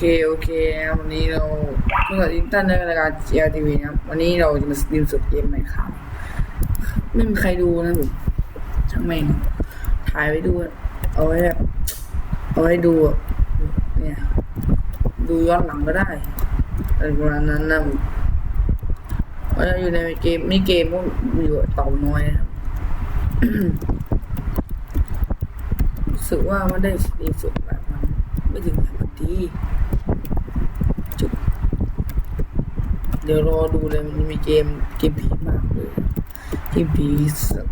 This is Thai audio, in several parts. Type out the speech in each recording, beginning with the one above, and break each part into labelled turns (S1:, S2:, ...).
S1: โอเคโอเคนะวันนี้เราทุกท่านทุกท่านในรายการ GLTV นะครับวันนี้เราจะมาสตรีมสดเกมใหม่ครับไม่มีใครดูนะผมช่างแม่งถ่ายไว้ดูเอาไว้แบบเอาไว้ดูเนี่ยดูย้อนหลังก็ได้อะไรประมาณนั้นนะผมว่าจะอยู่ในเกมไมีเกมก็อยู่เต่าน้อยนะครับรู้สึกว่ามันได้สตรีมสดแบบมันไม่ถึงแบบนาทีจุดเดี๋ยวรอดูเลยมันมีเกมเกมผีมากเลยเกมผีสัก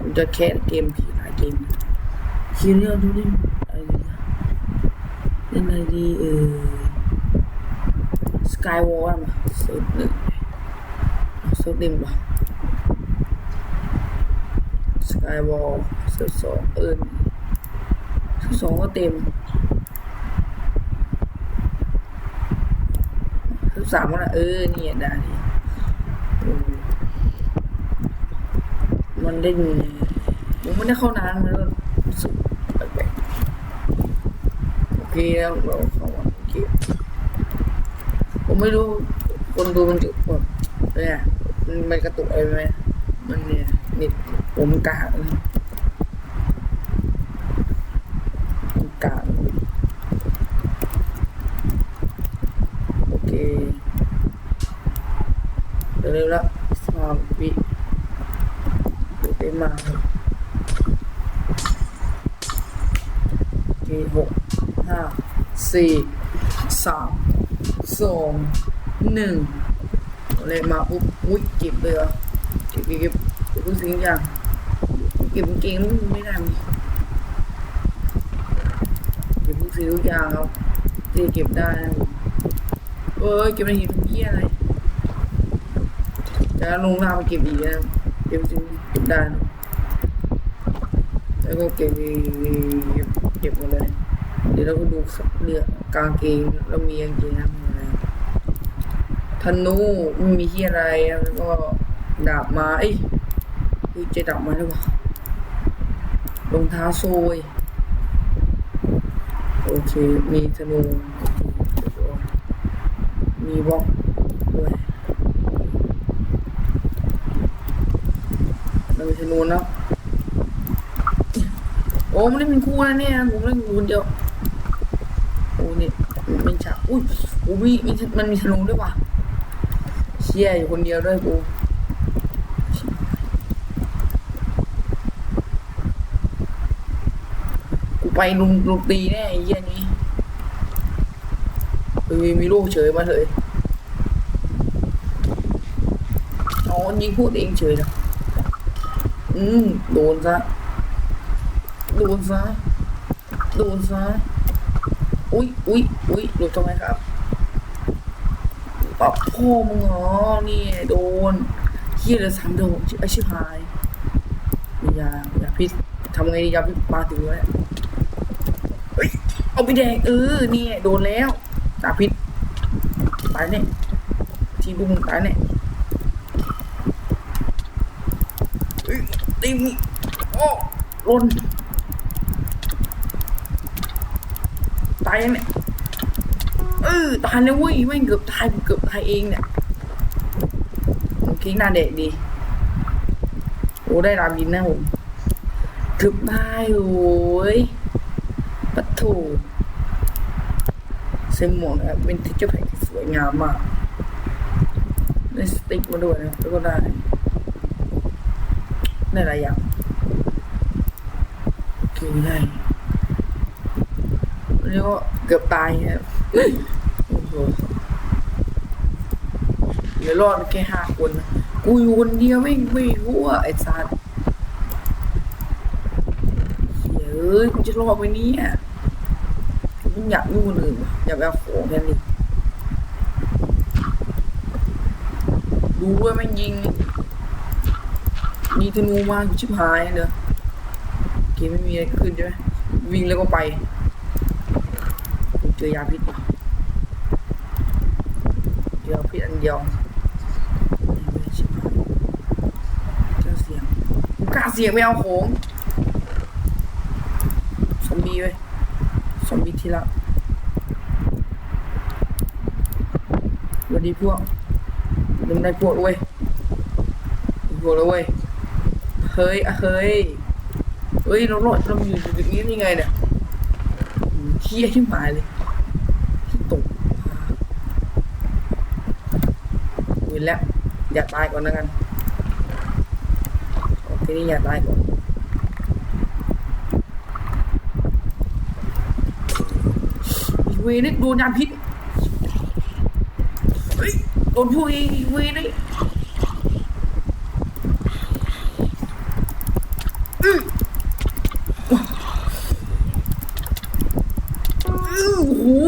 S1: มันจะแค่เกมผีหลายเกมคิดเรื่องดูดิอะไรเนี่ยเล่นอะไรดีเออสกายวอลมาเซิร์ฟหนึ่งเซิร์ฟหนึ่งปะสกายวอลเซิร์ฟสองเออสองก็เต็ม สามก็นะเออเนี่ยได้ดิเออมันเล่นยังไม่ได้เข้านานมันรู้สึกแปลกๆโอเคแล้วเราเข้ามาโอเคผมไม่รู้คนดูมันจะแบบเนี่ยมันกระตุกอะไรไหมมันเนี่ยนิดผมกากเลย กลางโอเค เร็วล้วสามวิเต็มากครับโอเคหกห้าสี่สามสองหนึ่งเลยมาปุ๊บอุ้ยเก็บเลยเหรอเก็บเก็บเก็บเก็บทุกสิ่งอย่างเก็บเกงไม่ได้เก็บทุกสิ่งทุกอย่างครับที่เก็บได้เอ้ยเก็บในหินเหี้ยอะไร จะลงน้ำมาเก็บอีกนะเก็บสิ่งเก็บได้นะแล้วก็เก็บเก็บเก็บหมดเลย เดี๋ยวเราก็ดูเรือกางเกงแล้วมีกางเกงนะมีอะไรธนูไม่มีที่อะไรแล้วก็ดาบไม้เอ้ยเจะดาบไม้หรือเปล่ารองเท้าโซยโอเค มีธนู มีบล็อกด้วย เรามีธนูนะโอ้ไม่ได้เป็นคู่นะเนี่ยผมเล่นคนเดียวโอ้นี่ไม่ฉากอุ้ยโอ้มีมีมันมีธนูด้วยว่ะเชี่ยอยู่คนเดียวด้วยกูกูไปลุงลุงตีแน่ไอ้เหี้ยนี้เฮ้ยมีลูกเฉยมาเลยอ๋อยิงพูดเองเฉยนะ อืมโดนซะ โดนซะ โดนซะ อุ้ยอุ้ยอุ้ยหลุดทำไมครับปับพ่อมึงเหรอนี่ โดนเฮียเลยสามโดนไอชิบหายอย่าอย่าพี่ทำไงดีครับพี่ปาถึงแล้วเฮ้ย เอาไปแดงเออนี่โดนแล้วสาพิษตายแน่ยทีบุ้งตายแน่ย ตีมีโอ้ลนตายยังเนี่ยเออตายแล้วเว้ยไม่เกือบตายเกือบตายเองเนี่ยโอเคหน้าเด็กดีโอ้ได้รามยินนะผมเกือบตายโอ้ยปะโถเซมหมวกนครับเป็นทิชเจอร์แพ็กที่สวยงามมากได้สติ๊กมาด้วยนะแล้วก็ได้ ได้หลายอย่างโอเคได้เรียกว่าเกือบตายนะครับโอ้โหเหลือรอดแค่ห้าคนนะกูอยู่คนเดียวไม่ไม่รู้อะไอ้สัตว์เฮ้ยกูจะรอดไหมเนี่ยมึงอยากยุ่งคนอื่นวะอยากไปเอาของแค่นี้ดูว่ามันยิง มีธนูมาชิบหายเนอะโอเคไม่มีอะไรขึ้นใช่ไหมวิ่งแล้วก็ไปเจอยาพิษเจอยาพิษอันเดียวเจอเสียงกูกล้าเสียงไม่เอาของซอมบี้เว้ยซอมบี้ทีละวดีพวกเริ่มได้พวกเว้ยพวกแล้วเว้ย เฮ้ยอะเฮ้ยเฮ้ยเราโลดเราอยู่จุดนี้นี่ไงเนี่ยเฮี้ยที่หมายเลยที่ตกเห็นแล้ว อย่าตายก่อนนะกันโอเคนี่อย่าตายก่อนอีเวนี่โดนยาพิษเฮ้ยโดนพวกอีเวนี่อ อ้โอ้โห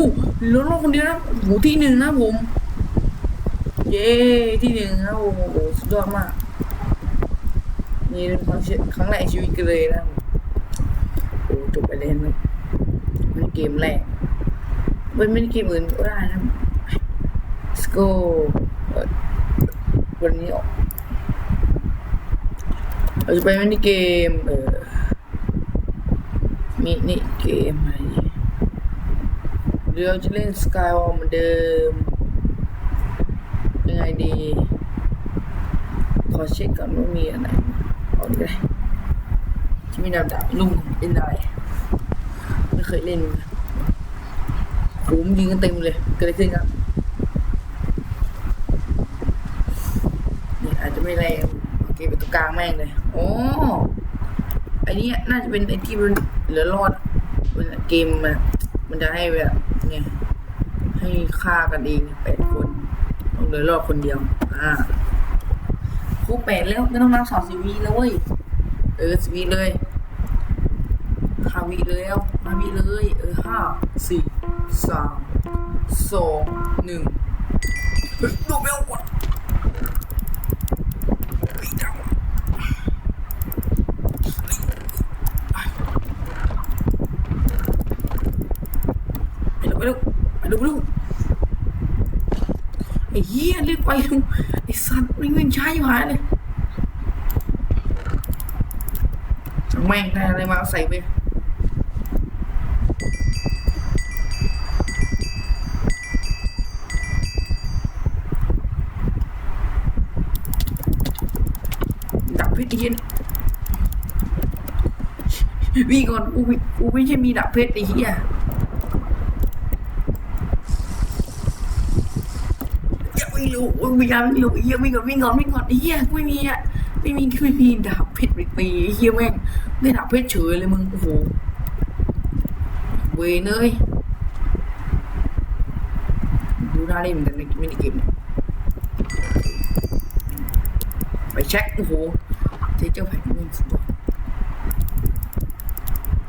S1: เหลือรอบคนเดียวนะโอ้โหที่หนึ่งนะผม เย้ที่หนึ่งนะโอ้โหสุดยอดมากนี่เป็นครั้งครั้งแรกในชีวิตกันเลยนะโอ้โหจบไปเลยนะมันเกมแรกมันไม่ได้เกมอื่นก็ได้นะสโกวันนี้ออกเราจะไปมินิเกม เออมินิเกมอะไร เดีหรือเราจะเล่นสกายวอลเหมือนเดิม ยังไงดี ขอเช็คก่อนว่ามีอะไรเอาดีเลยจะมีดาวดาบลุ่มเล่นได้ไม่เคยเล่นเลยโหมยิงกันเต็มเลยเกิดอะไรขึ้นครับนี่อาจจะไม่แรงโอเคไปตรงกลางแม่งเลยโอ้ไอันนี้น่าจะเป็นไอที่มันเหลือรอดมันเกมมันมันจะให้แบบ ให้ฆ่ากันเองแปดคนต้องเหลือรอดคนเดียว อ่าครบแปดแล้วไม่ต้องนับสองสิวีแล้วเว้ยเออสิวีเลยห้าวิเลยแล้วห้าวิเลย เออห้าสี่สามสองหนึ่งเฮ้ยดูเอาก่อนเฮ้ยจังไปเร็วไปเร็วไปเไอ้เหี้ยรีบไปเร็วไอ้สัตว์วิ่งวิ่งช้าอยู่หายเลยแม่งได้อะไรมาใส่ไปดับเพชรเหี้ยวิ่งก่อนกูกูไม่ใช่มีดับเพชรไอ้เหี้ย อย่าวิ่งเร็ววิ่งอย่าวิ่เร็วไอ้เหี้ยวิ่งก่อนวิ่งก่อนวิ่งก่อนเหี้ยกูไม่มีอะไม่มีไม่มีดาบเพชรไปตีเหี้ยแม่งได้ดาบเพชรเฉยเลยมึงโอ้โหเวเนยดูน่าเล่นเหมือนกันในมินิเกมเนี่ยไปเช็คโอ้โหเจ๊เจ้าแผ่นเงินสุดยอด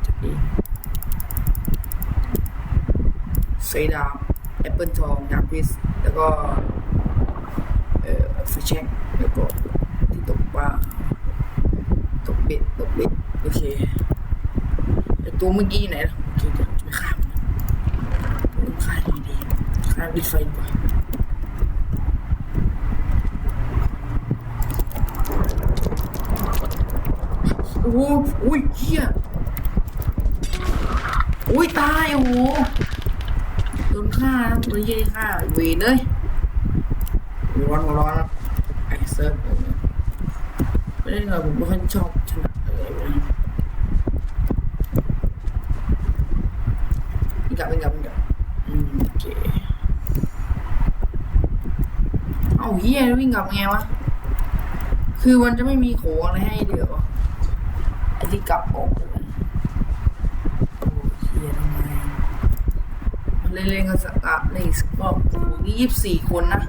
S1: จัดเองไซดาแอปเปิลทองยาพิสแล้วก็ ไฟแช็คแล้วก็ที่ตกปลาตกเบ็ดตกเบ็ดโอเคไอตัวเมื่อกี้ไหนล่ะโอเคเดี๋ยวจะไปข้ามมันข้ามดีๆข้ามดิไฟดีกว่าโอ้โหอุ้ยเฮียอุ้ยตายโอ้โหโดนฆ่าโดนเย่ฆ่าเวนเลยหัวร้อนหัวร้อน นะไอเซิร์ฟไม่ได้เราผมไม่ค่อยชอบชนะอะไรเลยมีกลับมีกลับมีกลับอืมโอเคเอาเฮียวิ่งกลับไงวะ คือมันจะไม่มีโขงอะไรให้เดี๋ยวไอ้ที่กลับออกเลยโอ้เฮียทำไมมันเล่นๆกันสักอะในสกอบโอ้โหนี่ยี่สิบสี่คนนะ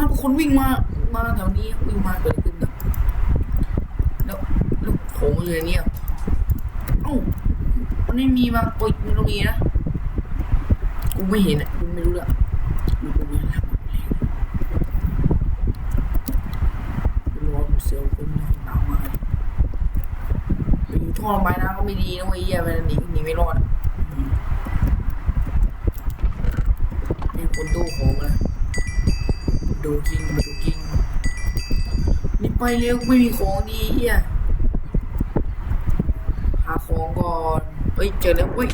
S1: าทุกคนวิ่งมา มาแถวนี้วิ่งมาเกิดขึ้นนะแล้วล้วโขงเลยเนี่ยเอ้ามันไม่มีบางปุยตรงนี้นะกูไม่เห็นอะกูไม่รู้ละดูตรงนี้นะร้อนเซลล์คนหนาวมากไปอยู่ท่อระบายน้ำก็ไม่ดีนะเว้ยเหี้ยมันหนีหนีไม่รอดอืมนี่คนตู้ของเลยดูกิงมาดูกิงนี่ ไปเร็วไม่มีของดีเหี้ยหาของก่อนไปฮ้ยเจอแล้วเว้ย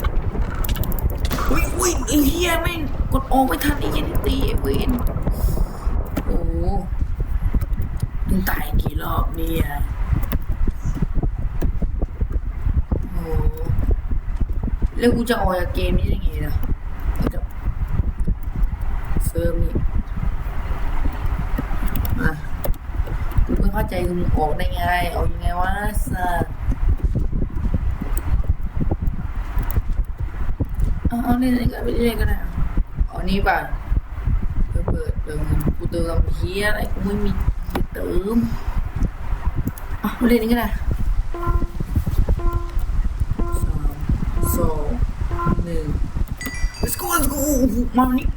S1: อุ้ยอุ้ยไอ้เฮียแม่กดออกไม่ทันไอ้เหี้ยันตีไอ้เวนโอ้มึงตายกี่รอบเนี่ยโอ้แล้วกูจะออกจากเกมนี้ได้ไงล่ะจะเซิร์ฟนี่มากูไม่เข้า ใจกูมึงออกได้ไงเอายังไงวะสัสเอาเอาเล่นกันไปเรื่อยๆก็ได้เอานี่ป่ะเปิดเปิดเติมกูเติมเฮียอะไรกูไม่มีเติมเอาเล่นก็ได้สามสองหนึ่ง let's go let's go มาวันนี้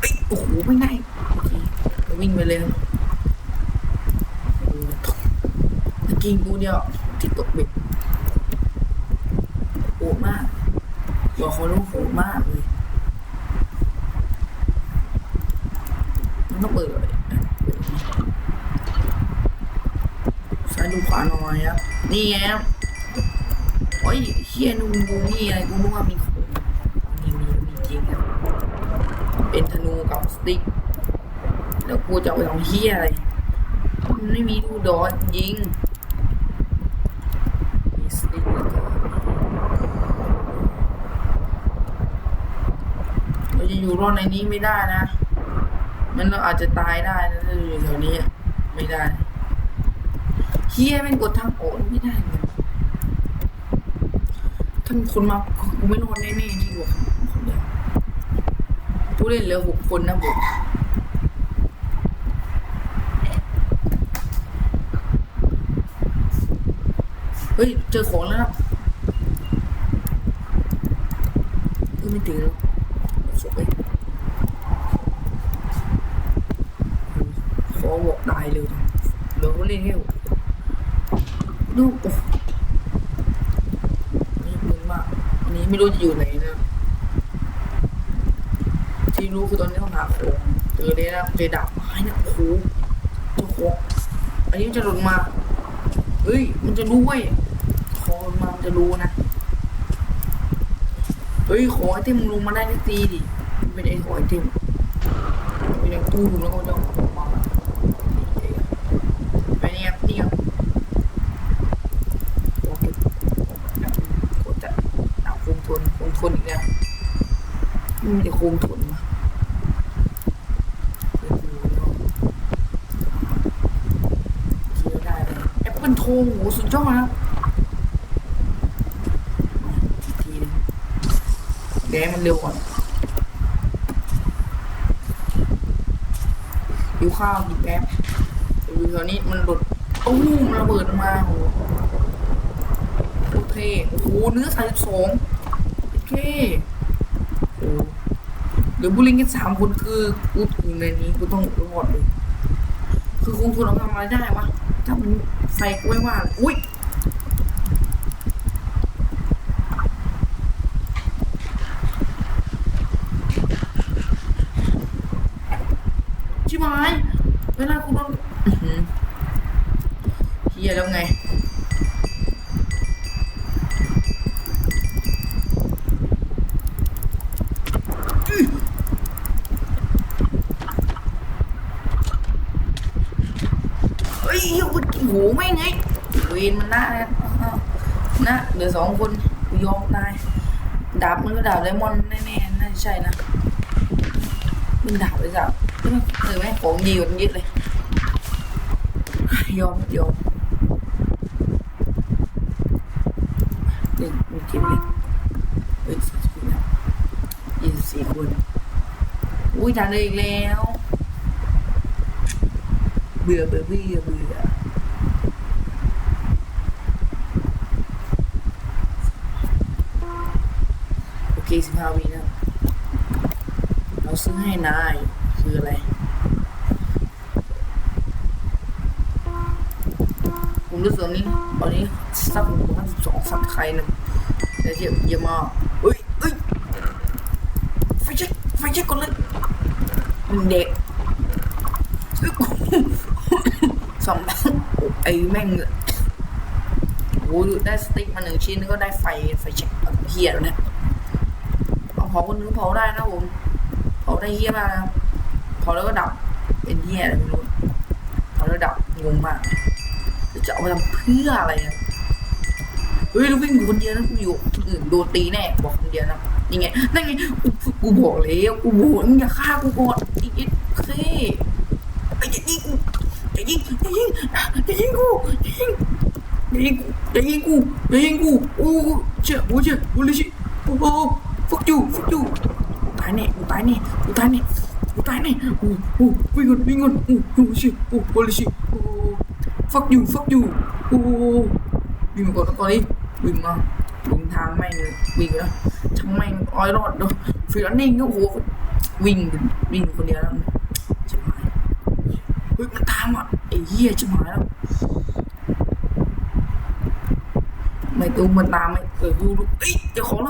S1: เอ้ยโอ้โหไม่ได้โอเคเราวิ่งไปเลยครับโอ้โห ตะกี้กูเดียวที่ตกเบ็ดโหดมากบอกเขารู้โหดมากเลยมันต้องเปิดเลยซ้ายดูขวาหน่อยครับ นี่ไงครับโอ้ยเฮียนูงูนี่อะไรกูนึกว่ามีของมีมีมีจริงครับ เป็นธนูกับสติ๊กแล้วกูจะเอาไปทำเฮียอะไร ไม่มีดูดอนยิงมีสติ๊กแล้วก็ เราจะ อยู่รอดในนี้ไม่ได้นะ มันเราอาจจะตายได้นะถ้าอยู่แถวนี้ไม่ได้เฮียแม่งกดทางโอนไม่ได้เลยท่านคนมากูไม่รอดแน่ๆที่บอกคนเดียวผู้เล่นเหลือหกคนนะผมเฮ้ย เจอของแล้วนะเฮ้ยไม่ถึงแล้ว สวยขอบอกตายเลยเดี๋ยวก็เล่นแค่ดูโอ้โหนี่มึนมากอันนี้ไม่ รู้จะอยู่ไหนนะที่รู้คือตอนนี้ต้องหาของเจอเลยนะเจอดาบไม้นี่ยโอ้โหเจ้าของอันนี้มันจะหล่นมา เฮ้ย มันจะรู้เว้ยคอมันมาจะรู้นะ เฮ้ยขอไอเทมมึงลงมาได้สักทีดิ เป็นไอ้ขอไอเทมเป็นไอ้ตู้แล้วก็จะออกมาไปเนี่ยนี่ครับโอเคโคตรจะเอาคงทนคงทนอีกแล้ว ไม่มีแต่คงทนมาเชื่อได้เลยแอปเปิลโทงโหสุดยอดนะอีกทีนึงแกมันเร็วก่อนหิวข้าวกินแป๊บอยู่แถวนี้มันหลุดตู้มระเบิดมาโอ้โหโคตรเท่โอ้โหเนื้อสายสองโอเคโอ้ ดี๋ยวบุลิงกันสามคนคือกูอยู่ในนี้กูต้องรอดเลยคือคงทุนเอาทำอะไรได้วะถ้ามันใส่กล้วยว่าอุ้ยชิบหายเวลากูโดนอื้อหือเฮียแล้วไง อื้อเฮ้ยเหี้ยกูโหไม่งไงเวนมันน่านะอ้าวนะเหลือสองคนกูยอมตาย ดาบมันก็ดาบไดมอนด์แน่ๆน่าจะใช่นะ มันดาบเลยจ้ะเห็นไหมของดีกว่านี้เยอะเล ยยอมยอมหนึ่งมีเกมเล็กเฮ้ยสี่สิบแล้วยี่สิบสี่คนอุ้ยทานเลยอีกแล้วเบื่อเบื่อเบื่อเบื่อโอเคสิบห้าวินะ เราซื้อ ให้นาย คืออะไร ผมรู้สึกนี้ ตอนนี้ซับผมทั้งสิบสองซับใครนึงแต่เยอะเยอะมากเฮ้ยเฮ้ยไฟเช็คไฟเช็คก่อนเลยเด็กสองไอ้แม่งโอ้โหได้สติ๊กมาหนึ่งชิ้นก็ได้ไฟไฟแช็กเฮียแล้วเนี่ยเอาเผาคนนึงเผาได้นะผม เผาได้เฮียมากนะครับเผาแล้วก็ดับ เป็นเฮียอะไรไม่รู้เผาแล้วดับงงมากจะเอาไปทำเพื่ออะไรอะเฮ้ยเราวิ่งอยู่คนเดียวนะกูอยู่คนอื่นโดนตีแน่บอกคนเดียวนะยังไงนั่นไงกูบอกแล้วกูบอกอย่าฆ่ากูก่อนไอ้เอ็ดเคไอ้ยิงกูอย่ายิงอย่ายิงอย่ายิงกูอย่ายิงอย่ายิงกูอย่ายิงกูอย่ายิงกูโอ้เจ้าโอ้เจ้าโอ้ลิชิโอ้โหฟัก ยูฟักยูตายแน่กูตายแน่กูตายแน่กูตายแน่โอ้โหวิ่งก่อนวิ่งก่อนโอ้โหชิโอ้โอ้ลิชิโอ้ฟักยูฟักยูโอ้วิ่งมาก่อนตอนนี้วิ่งมาล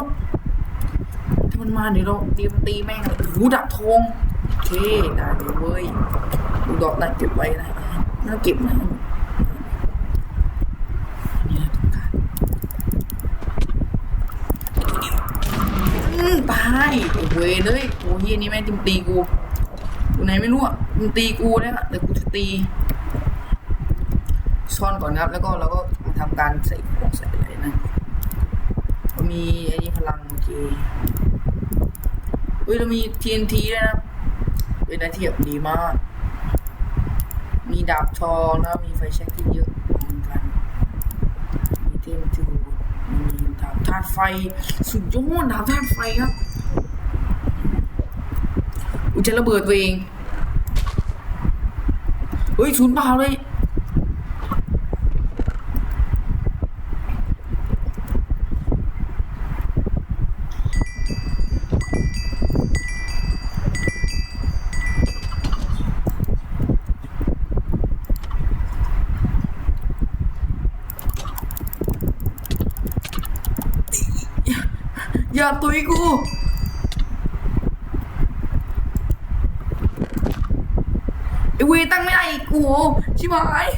S1: ง ถ้ามันมาเดี๋ยวเราเตรียมตีแม่งเลยหูดับทงโอเคได้เลยเว้ยดูดอกได้เก็บไว้นะน่าเก็บนะตายโอ้เว้ยเลยโอ้เฮียนี่แม่งจิมตีกูกูไหนไม่รู้อะจิมตีกูเนี่ยเดี๋ยวกูจะตีซ่อนก่อนนะครับ แล้วก็เราก็มาทำการใส่ของใส่อะไรนะมีไอ้นี่พลังโอเค เฮ้ยเรามี TNT ด้วยนะเป็นอะไรที่แบบดีมาก มีดาบทองนะ มีไฟแช็กที่เยอะเหมือนกัน มีเทมทูมีดาบธาตุไฟ สุดยอดดาบธาตุไฟครับ อุยจะระเบิดตัวเอง เฮ้ยศูนย์เปล่าเลย อย่าตุยกูไอเวตั้งไม่ได้อีกกูชิบหาย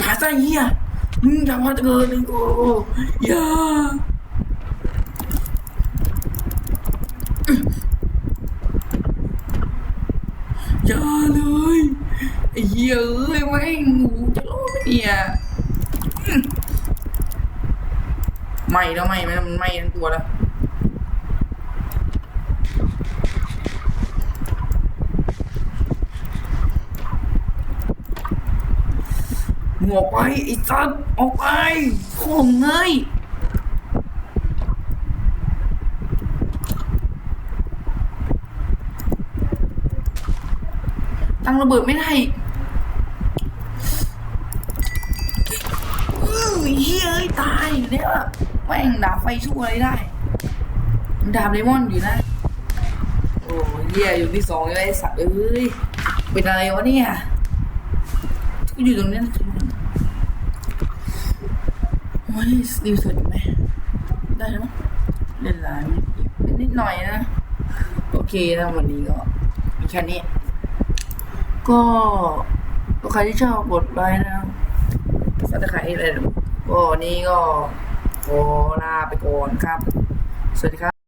S1: กาซะเฮียมึงอย่ามาเกินเลยกูอย่าอย่าเลย ไอ้เหี้ยเอ้ยแม่งกูจะรอดไหมเนี่ยอืมไม่แล้วไม่ไม่มันไม่ทั้งตัวแล้วมึงออกไปไอ้สัตว์ออกไปโค้งเงยตั้งระเบิดไม่ได้ เฮ้ยเอ้ยตายอยู่แล้วอะแม่งดาบไฟช่วยอะไรได้ดาบเลมอนอยู่นะ โอ้ยเหี้ยอยู่ที่สองเลยสัตว์เอ้ยเป็นอะไรวะเนี่ยกูอยู่ตรงนี้ยโอ้ยรีวิวสดไหมได้แล้วมั้งเล่นไลน์นิดหน่อยนะ โอเคนะวันนี้ก็มีแค่นี้ ก็ใครที่ชอบกดไลค์นะครับสัตว์ใครอะไร ก็นนี้ก็ขอลาไปก่อนครับ สวัสดีครับ